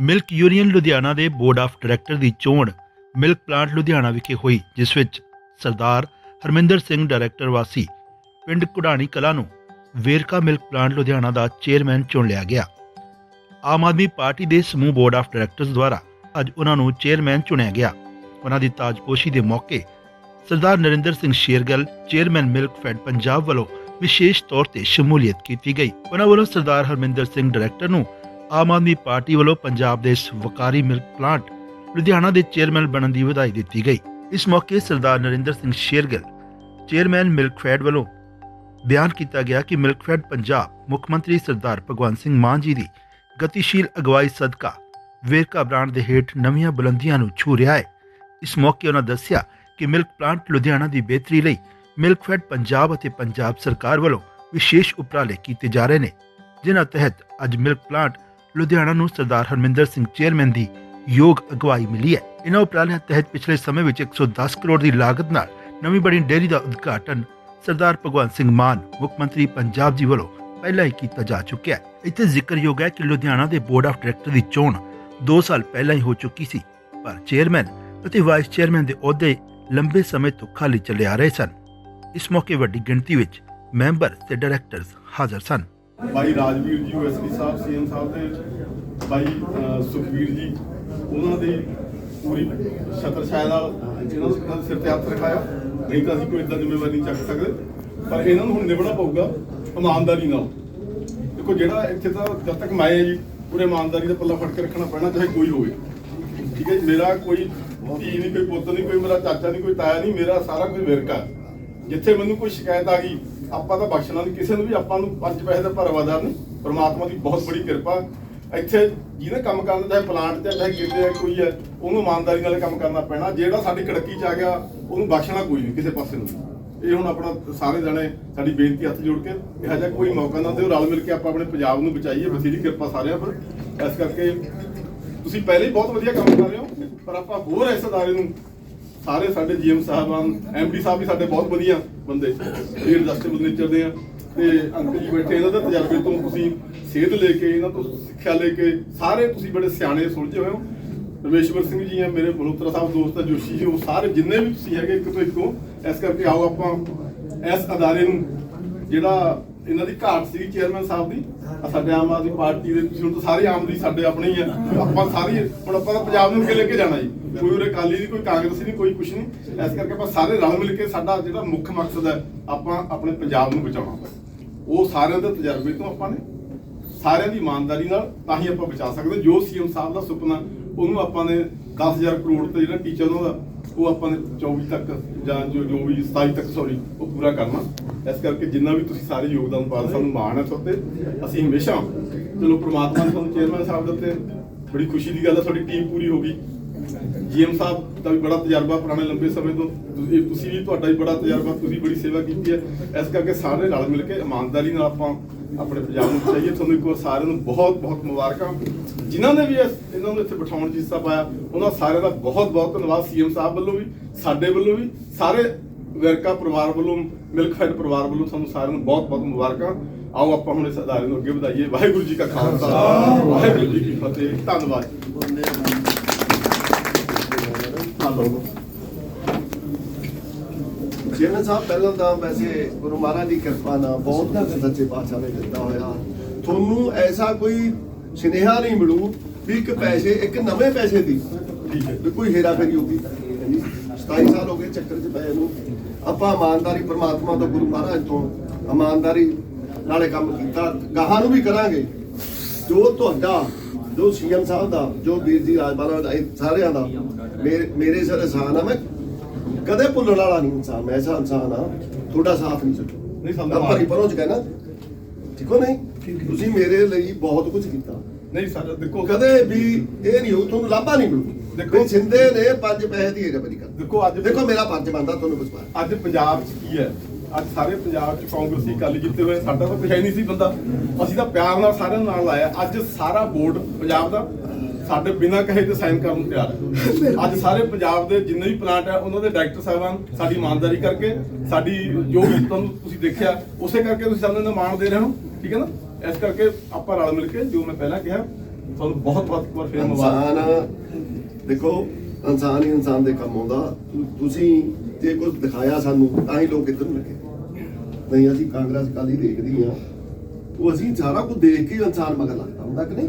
Milk union Ludhiana ਦੇ board of director ਦੀ ਚੋਣ milk plant Ludhiana ਵਿਖੇ ਹੋਈ, ਜਿਸ ਵਿੱਚ ਸਰਦਾਰ ਹਰਮਿੰਦਰ ਸਿੰਘ ਡਾਇਰੈਕਟਰ ਵਾਸੀ ਪਿੰਡ ਕੁੜਾਣੀ ਕਲਾ ਨੂੰ ਵੇਰਕਾ ਮਿਲਕ ਪਲਾਂਟ ਲੁਧਿਆਣਾ ਦਾ ਚੇਅਰਮੈਨ ਚੁਣ ਲਿਆ ਗਿਆ। ਆਮ ਆਦਮੀ ਪਾਰਟੀ ਦੇ ਸਮੂਹ ਬੋਰਡ ਆਫ ਡਾਇਰੈਕਟਰਸ ਦੁਆਰਾ ਅੱਜ ਉਹਨਾਂ ਨੂੰ ਚੇਅਰਮੈਨ ਚੁਣਿਆ ਗਿਆ। ਉਹਨਾਂ ਦੀ ਤਾਜਪੋਸ਼ੀ ਦੇ ਮੌਕੇ Sardar Narinder Singh Shergill, chairman milk fed Punjab ਵੱਲੋਂ ਵਿਸ਼ੇਸ਼ ਤੌਰ ਤੇ ਸ਼ਮੂਲੀਅਤ ਕੀਤੀ ਗਈ। ਉਹਨਾਂ ਵੱਲੋਂ ਸਰਦਾਰ ਹਰਮਿੰਦਰ ਸਿੰਘ ਡਾਇਰੈਕਟਰ ਨੂੰ ਆਮ ਆਦਮੀ ਪਾਰਟੀ ਵੱਲੋਂ ਪੰਜਾਬ ਦੇ ਇਸ ਵਕਾਰੀ ਮਿਲਕ ਪਲਾਂਟ ਲੁਧਿਆਣਾ ਦੇ ਚੇਅਰਮੈਨ ਬਣਨ ਦੀ ਵਧਾਈ ਦਿੱਤੀ ਗਈ। ਇਸ ਮੌਕੇ ਸਰਦਾਰ ਨਰਿੰਦਰ ਸਿੰਘ ਸ਼ੇਰਗਿੱਲ, ਚੇਅਰਮੈਨ ਮਿਲਕ ਵੱਲੋਂ ਬਿਆਨ ਕੀਤਾ ਗਿਆ ਕਿ ਮਿਲਕ ਪੰਜਾਬ ਮੁੱਖ ਮੰਤਰੀ ਸਰਦਾਰ ਭਗਵੰਤ ਸਿੰਘ ਮਾਨ ਜੀ ਦੀ ਗਤੀਸ਼ੀਲ ਅਗਵਾਈ ਸਦਕਾ ਵੇਰਕਾ ਬ੍ਰਾਂਡ ਦੇ ਹੇਠ ਨਵੀਆਂ ਬੁਲੰਦੀਆਂ ਨੂੰ ਛੂ ਰਿਹਾ ਹੈ। ਇਸ ਮੌਕੇ ਉਹਨਾਂ ਦੱਸਿਆ ਕਿ ਮਿਲਕ ਪਲਾਂਟ ਲੁਧਿਆਣਾ ਦੀ ਬਿਹਤਰੀ ਲਈ ਮਿਲਕਫੈਡ ਪੰਜਾਬ ਅਤੇ ਪੰਜਾਬ ਸਰਕਾਰ ਵੱਲੋਂ ਵਿਸ਼ੇਸ਼ ਉਪਰਾਲੇ ਕੀਤੇ ਜਾ ਰਹੇ ਨੇ, ਜਿਨ੍ਹਾਂ ਤਹਿਤ ਅੱਜ ਮਿਲਕ ਪਲਾਂਟ ਲੁਧਿਆਣਾ ਨੂੰ ਸਰਦਾਰ ਹਰਮਿੰਦਰ ਸਿੰਘ ਚੇਅਰਮੈਨ ਦੀ ਯੋਗ ਅਗਵਾਈ ਮਿਲੀ ਹੈ। ਇਹਨਾਂ ਉਪਰਾਲਿਆਂ ਤਹਿਤ ਪਿਛਲੇ ਸਮੇਂ ਵਿੱਚ 110 ਕਰੋੜ ਦੀ ਲਾਗਤ ਨਾਲ ਨਵੀਂ ਬਣੀ ਡੇਅਰੀ ਦਾ ਉਦਘਾਟਨ ਸਰਦਾਰ ਭਗਵੰਤ ਸਿੰਘ ਮਾਨ, ਮੁੱਖ ਮੰਤਰੀ ਪੰਜਾਬ ਜੀ ਵੱਲੋਂ ਪਹਿਲਾਂ ਹੀ ਕੀਤਾ ਜਾ ਚੁੱਕਿਆ ਹੈ। ਇੱਥੇ ਜ਼ਿਕਰਯੋਗ ਹੈ ਕਿ ਲੁਧਿਆਣਾ ਦੇ ਬੋਰਡ ਆਫ ਡਾਇਰੈਕਟਰ ਦੀ ਚੋਣ 2 ਸਾਲ ਪਹਿਲਾਂ ਹੀ ਹੋ ਚੁੱਕੀ ਸੀ, ਪਰ ਚੇਅਰਮੈਨ ਅਤੇ ਵਾਈਸ ਚੇਅਰਮੈਨ ਦੇ ਅਹੁਦੇ ਲੰਬੇ ਸਮੇਂ ਤੋਂ ਖਾਲੀ ਚੱਲੇ ਆ ਰਹੇ ਸਨ। ਇਸ ਮੌਕੇ ਵੱਡੀ ਗਿਣਤੀ ਵਿੱਚ ਮੈਂਬਰ ਤੇ ਡਾਇਰੈਕਟਰਸ ਹਾਜ਼ਰ ਸਨ। ਭਾਈ ਰਾਜਵੀਰ ਜੀ ਓਐਸਪੀ ਸਾਹਿਬ ਸੀਐਮ ਸਾਹਿਬ ਦੇ ਭਾਈ ਅਹ, ਸੁਖਵੀਰ ਜੀ ਉਹਨਾਂ ਦੀ ਪੂਰੀ ਛਤਰ ਛਾਇਆ ਨਾਲ ਇਹਨਾਂ ਨੂੰ ਸਿਰ ਤੇ ਹੱਥ ਰਖਾਇਆ ਨਹੀਂ ਤਾਂ ਅਸੀਂ ਕੋਈ ਇਦਾਂ ਜ਼ਿੰਮੇਵਾਰੀ ਨਹੀਂ ਚੱਕ ਸਕਦੇ। ਪਰ ਇਹਨਾਂ ਨੂੰ ਹੁਣ ਨਿਭਣਾ ਪਊਗਾ ਇਮਾਨਦਾਰੀ ਨਾਲ। ਦੇਖੋ ਜਿਹੜਾ ਇੱਥੇ ਤਾਂ ਜਦ ਤੱਕ ਮੈਂ ਜੀ ਪੂਰੇ ਇਮਾਨਦਾਰੀ ਦਾ ਪੱਲਾ ਫੜ ਕੇ ਰੱਖਣਾ ਪੈਣਾ ਚਾਹੇ ਕੋਈ ਹੋਵੇ। ਠੀਕ ਹੈ ਮੇਰਾ ਕੋਈ ਧੀ ਨਹੀਂ ਕੋਈ ਪੁੱਤ ਨਹੀਂ ਕੋਈ ਮੇਰਾ ਚਾਚਾ ਨਹੀਂ ਕੋਈ ਤਾਇਆ ਨਹੀਂ ਮੇਰਾ ਸਾਰਾ ਕੁਝ ਵਿਰਕਾ ਜਿੱਥੇ ਮੈਨੂੰ ਕੋਈ ਸ਼ਿਕਾਇਤ ਆ ਗਈ, ਆਪਾਂ ਤਾਂ ਬਖਸ਼ਣਾ ਨਹੀਂ ਕਿਸੇ ਨੂੰ ਵੀ ਆਪਾਂ ਨੂੰ ਪੰਜ ਪੈਸੇ ਦਾ ਭਰਵਾਦਾਰ ਨਹੀਂ। ਪਰਮਾਤਮਾ ਦੀ ਬਹੁਤ ਬੜੀ ਕਿਰਪਾ। ਇੱਥੇ ਜਿਹਨੇ ਕੰਮ ਕਰਨ, ਚਾਹੇ ਪਲਾਂਟ ਤੇ ਚਾਹੇ ਕਿਤੇ ਹੈ ਕੋਈ ਹੈ ਉਹਨੂੰ ਇਮਾਨਦਾਰੀ ਨਾਲ ਕੰਮ ਕਰਨਾ ਪੈਣਾ। ਜਿਹੜਾ ਸਾਡੀ ਕੜਕੀ ਚ ਆ ਗਿਆ, ਉਹਨੂੰ ਬਖਸ਼ਣਾ ਕੋਈ ਨਹੀਂ ਕਿਸੇ ਪਾਸੇ ਨੂੰ। ਇਹ ਹੁਣ ਆਪਣਾ ਸਾਰੇ ਜਣੇ ਸਾਡੀ ਬੇਨਤੀ ਹੱਥ ਜੋੜ ਕੇ, ਇਹੋ ਜਿਹਾ ਕੋਈ ਮੌਕਾ ਨਾ ਦਿਓ। ਰਲ ਮਿਲ ਕੇ ਆਪਾਂ ਆਪਣੇ ਪੰਜਾਬ ਨੂੰ ਬਚਾਈਏ। ਬਥੇਰੀ ਕਿਰਪਾ ਸਾਰਿਆਂ ਪਰ। ਇਸ ਕਰਕੇ ਤੁਸੀਂ ਪਹਿਲੇ ਹੀ ਬਹੁਤ ਵਧੀਆ ਕੰਮ ਕਰ ਰਹੇ ਹੋ, ਪਰ ਆਪਾਂ ਹੋਰ ਇਸ ਅਦਾਰੇ ਨੂੰ ਸਾਰੇ ਸਾਡੇ ਜੀਐਮ ਸਾਹਿਬਾਨ ਐਮਡੀ ਸਾਹਿਬ ਵੀ ਸਾਡੇ ਬਹੁਤ ਵਧੀਆ ਬੰਦੇ। ਇਹ ਐਡਜਸਟੇਬਲ ਨੇਚਰ ਦੇ ਆ। ਤੇ ਅੰਕਲ ਜੀ ਬੈਠੇ ਇਹਨਾਂ ਦੇ ਤਜਰਬੇ ਤੋਂ ਤੁਸੀਂ ਸੇਧ ਲੈ ਕੇ, ਇਹਨਾਂ ਤੋਂ ਸਿੱਖਿਆ ਲੈ ਕੇ, ਸਾਰੇ ਤੁਸੀਂ ਬੜੇ ਸਿਆਣੇ ਸੁਲਝੇ ਹੋਏ ਹੋ। ਰਮੇਸ਼ਵਰ ਸਿੰਘ ਜੀ ਆ, ਮੇਰੇ ਬਲੋਤਰਾ ਸਾਹਿਬ ਦੋਸਤ ਆ, ਜੋਸ਼ੀ ਜੀ, ਉਹ ਸਾਰੇ ਜਿੰਨੇ ਵੀ ਤੁਸੀਂ ਹੈਗੇ ਇੱਕ ਤੋਂ ਇੱਕੋ ਇਸ ਕਰਕੇ ਆਓ ਆਪਾਂ ਇਸ ਅਦਾਰੇ ਨੂੰ, ਜਿਹੜਾ ਇਹਨਾਂ ਦੀ ਘਾਟ ਸੀ ਚੇਅਰਮੈਨ ਸਾਹਿਬ ਦੀ। ਸਾਡੇ ਆਮ ਆਦਮੀ ਪਾਰਟੀ ਦੇ ਤੁਸੀਂ ਤਾਂ ਸਾਰੇ ਆਮ ਦੀ ਸਾਡੇ ਆਪਣੇ ਹੀ ਆ। ਆਪਾਂ ਸਾਰੀ ਹੁਣ ਆਪਾਂ ਤਾਂ ਪੰਜਾਬ ਨੂੰ ਅੱਗੇ ਲੈ ਕੇ ਜਾਣਾ ਜੀ। ਕੋਈ ਉਰੇ ਕਾਲੀ ਨਹੀਂ, ਕੋਈ ਕਾਂਗਰਸੀ ਨਹੀਂ, ਕੋਈ ਕੁਛ ਨਹੀਂ। ਇਸ ਕਰਕੇ ਆਪਾਂ ਸਾਰੇ ਰਲ ਮਿਲ ਕੇ ਸਾਡਾ ਜਿਹੜਾ ਮੁੱਖ ਮਕਸਦ ਹੈ, ਆਪਾਂ ਆਪਣੇ ਪੰਜਾਬ ਨੂੰ ਬਚਾਉਣਾ ਉਹ ਸਾਰਿਆਂ ਦੇ ਤਜਰਬੇ ਤੋਂ ਆਪਾਂ ਨੇ ਸਾਰਿਆਂ ਦੀ ਇਮਾਨਦਾਰੀ ਨਾਲ ਤਾਂ ਹੀ ਆਪਾਂ ਬਚਾ ਸਕਦੇ। ਜੋ ਸੀਐਮ ਸਾਹਿਬ ਦਾ ਸੁਪਨਾ, ਉਹਨੂੰ ਆਪਾਂ ਨੇ 10000 ਕਰੋੜ ਤੇ ਜਿਹੜਾ ਟੀਚਰ ਉਹਦਾ ਉਹ ਆਪਾਂ ਨੇ 24 ਤੱਕ ਜਾਂ ਜੋ ਜੋ ਵੀ 27 ਤੱਕ ਸੌਰੀ ਉਹ ਪੂਰਾ ਕਰਨਾ। ਇਸ ਕਰਕੇ ਜਿੰਨਾ ਵੀ ਤੁਸੀਂ ਸਾਰੇ ਯੋਗਦਾਨ ਪਾ ਸਾਨੂੰ ਮਾਣ ਹੈ ਤੁਹਾਡੇ ਅਸੀਂ ਹਮੇਸ਼ਾ ਚਲੋ, ਪ੍ਰਮਾਤਮਾ ਨੇ ਤੁਹਾਨੂੰ ਚੇਅਰਮੈਨ ਸਾਹਿਬ ਦੇ ਉੱਤੇ ਬੜੀ ਖੁਸ਼ੀ ਦੀ ਗੱਲ ਹੈ, ਤੁਹਾਡੀ ਟੀਮ ਪੂਰੀ ਹੋ ਗਈ। ਜੀਐਮ ਸਾਹਿਬ ਦਾ ਵੀ ਬੜਾ ਤਜਰਬਾ ਪੁਰਾਣੇ ਲੰਬੇ ਸਮੇਂ ਤੋਂ। ਤੁਸੀਂ ਤੁਸੀਂ ਵੀ ਤੁਹਾਡਾ ਵੀ ਬੜਾ ਤਜਰਬਾ, ਤੁਸੀਂ ਬੜੀ ਸੇਵਾ ਕੀਤੀ ਹੈ। ਇਸ ਕਰਕੇ ਸਾਰੇ ਰਲ ਮਿਲ ਕੇ ਇਮਾਨਦਾਰੀ ਨਾਲ ਆਪਾਂ ਆਪਣੇ ਪੰਜਾਬ ਨੂੰ ਬਚਾਈਏ। ਤੁਹਾਨੂੰ ਇੱਕ ਵਾਰ ਸਾਰਿਆਂ ਨੂੰ ਬਹੁਤ ਬਹੁਤ ਮੁਬਾਰਕਾਂ। ਜਿਨ੍ਹਾਂ ਨੇ ਵੀ ਇਹਨਾਂ ਨੂੰ ਇੱਥੇ ਬਿਠਾਉਣ 'ਚ ਹਿੱਸਾ ਪਾਇਆ, ਉਹਨਾਂ ਸਾਰਿਆਂ ਦਾ ਬਹੁਤ ਬਹੁਤ ਧੰਨਵਾਦ ਸੀਐਮ ਸਾਹਿਬ ਵੱਲੋਂ ਵੀ, ਸਾਡੇ ਵੱਲੋਂ ਵੀ, ਸਾਰੇ ਵਰਕਾ ਪਰਿਵਾਰ ਵੱਲੋਂ ਮਿਲਕ ਫੈਡ ਪਰਿਵਾਰ ਵੱਲੋਂ ਤੁਹਾਨੂੰ ਸਾਰਿਆਂ ਨੂੰ ਬਹੁਤ ਬਹੁਤ ਮੁਬਾਰਕਾਂ। ਆਓ ਆਪਾਂ ਹੁਣ ਇਸ ਅਦਾਰੇ ਨੂੰ ਅੱਗੇ ਵਧਾਈਏ। ਵਾਹਿਗੁਰੂ ਜੀ ਕਾ ਖਾਲਸਾ। ਵਾਹਿਗੁਰੂ ਜੀ ਕੀ ਫਤਿਹ। ਧੰਨਵਾਦ। ਚੇਅਰਮੈਨ ਸਾਹਿਬ ਪਹਿਲਾਂ ਤਾਂ ਵੈਸੇ ਗੁਰੂ ਮਹਾਰਾਜ ਦੀ ਕਿਰਪਾ ਨਾਲ ਬਹੁਤ ਸੱਚੇ ਪਾਤਸ਼ਾਹ ਨੇ ਦਿੱਤਾ ਹੋਇਆ। ਤੁਹਾਨੂੰ ਐਸਾ ਕੋਈ ਸੁਨੇਹਾ ਨਹੀਂ ਮਿਲੂ ਵੀ ਇੱਕ ਪੈਸੇ ਇੱਕ ਨਵੇਂ ਪੈਸੇ ਦੀ ਠੀਕ ਹੈ। ਵੀ ਕੋਈ ਹੇਰਾ ਫੇਰੀ ਹੋਗੀ 27 ਸਾਲ ਹੋ ਗਏ ਚੱਕਰ 'ਚ ਪਏ ਨੂੰ। ਆਪਾਂ ਇਮਾਨਦਾਰੀ ਪ੍ਰਮਾਤਮਾ ਤੋਂ ਗੁਰੂ ਮਹਾਰਾਜ ਤੋਂ ਇਮਾਨਦਾਰੀ ਨਾਲੇ ਕੰਮ ਕੀਤਾ। ਗਾਹਾਂ ਨੂੰ ਵੀ ਕਰਾਂਗੇ। ਜੋ ਤੁਹਾਡਾ ਜੋ ਸੀਐਮ ਸਾਹਿਬ ਦਾ ਜੋ ਵੀਰ ਜੀ ਰਾਜਪਾਲ ਦਾ ਸਾਰਿਆਂ ਦਾ ਮੇਰੇ ਮੇਰੇ ਸਿਰ ਅਹਿਸਾਨ ਆ ਮੈਂ ਕਦੇ ਭੁੱਲਣ ਵਾਲਾ ਨਹੀਂ ਇਨਸਾਨ ਮੈਂ ਐਸਾ ਇਨਸਾਨ ਆ ਤੁਹਾਡਾ ਸਾਥ ਨਹੀਂ ਛੱਡੂ ਨਹੀਂ ਸਾਨੂੰ ਆਪਾਂ ਭਰੀ ਪਰੋਂ ਚ ਕਹਿਣਾ ਠੀਕ ਹੋ ਨਹੀਂ? ਤੁਸੀਂ ਮੇਰੇ ਲਈ ਬਹੁਤ ਕੁਝ ਕੀਤਾ। ਨਹੀਂ ਸਰ ਦੇਖੋ ਕਦੇ ਵੀ ਇਹ ਨਹੀਂ ਹੋ ਤੁਹਾਨੂੰ ਲਾਭਾ ਨਹੀਂ ਮਿਲੂ ਦੇਖੋ- ਸਿੰਦੇ ਨੇ ਪੰਜ ਪੈਸੇ ਦੀ ਏਜਬਰੀ ਕਰ ਦੇਖੋ ਅੱਜ ਦੇਖੋ ਮੇਰਾ ਫਰਜ਼ ਬਣਦਾ ਤੁਹਾਨੂੰ ਪਾਰ ਅੱਜ ਪੰਜਾਬ 'ਚ ਕੀ ਹੈ? ਅੱਜ ਸਾਰੇ ਪੰਜਾਬ 'ਚ ਕਾਂਗਰਸੀ ਅਕਾਲੀ ਜਿੱਤੇ ਹੋਏ ਸਾਡਾ ਤਾਂ ਹੈ ਨਹੀਂ ਸੀ ਬੰਦਾ। ਅਸੀਂ ਤਾਂ ਪਿਆਰ ਨਾਲ ਸਾਰਿਆਂ ਨਾਲ ਲਾਇਆ ਅੱਜ ਸਾਰਾ ਬੋਰਡ ਪੰਜਾਬ ਦਾ ਸਾਡੇ ਬਿਨਾਂ ਕਹੇ ਤੇ ਸਾਈਨ ਕਰਨ ਨੂੰ ਤਿਆਰ ਹੈ। ਅੱਜ ਸਾਰੇ ਪੰਜਾਬ ਦੇ ਜਿੰਨੇ ਵੀ ਪਲਾਂਟ ਹੈ ਉਹਨਾਂ ਦੇ ਡਾਇਰੈਕਟਰ ਸਾਹਿਬਾਨ ਸਾਡੀ ਇਮਾਨਦਾਰੀ ਕਰਕੇ ਸਾਡੀ ਜੋ ਵੀ ਤੁਹਾਨੂੰ ਤੁਸੀਂ ਦੇਖਿਆ ਉਸੇ ਕਰਕੇ ਤੁਸੀਂ ਸਾਨੂੰ ਇਹਦਾ ਮਾਣ ਦੇ ਰਹੇ ਹੋ ਠੀਕ ਹੈ ਨਾ? ਇਸ ਕਰਕੇ ਆਪਾਂ ਰਲ ਮਿਲ ਕੇ ਜੋ ਮੈਂ ਪਹਿਲਾਂ ਕਿਹਾ ਤੁਹਾਨੂੰ ਬਹੁਤ ਬਹੁਤ ਵਾਰ ਫਿਰ ਮੁਬਾਰਕ। ਦੇਖੋ ਇਨਸਾਨ ਹੀ ਇਨਸਾਨ ਦੇ ਕੰਮ ਆਉਂਦਾ। ਤੁਸੀਂ ਜੇ ਕੁਝ ਦਿਖਾਇਆ ਸਾਨੂੰ ਤਾਂ ਹੀ ਲੋਕ ਇੱਧਰ ਨੂੰ ਲੱਗੇ। ਨਹੀਂ ਅਸੀਂ ਕਾਂਗਰਸ ਕਾਲੀ ਦੇਖਦੀ ਆ ਉਹ ਅਸੀਂ ਸਾਰਾ ਕੁਝ ਦੇਖ ਕੇ ਇਨਸਾਨ ਮਗਰ ਲੱਗਦਾ ਹੁੰਦਾ ਕਿ ਨਹੀਂ?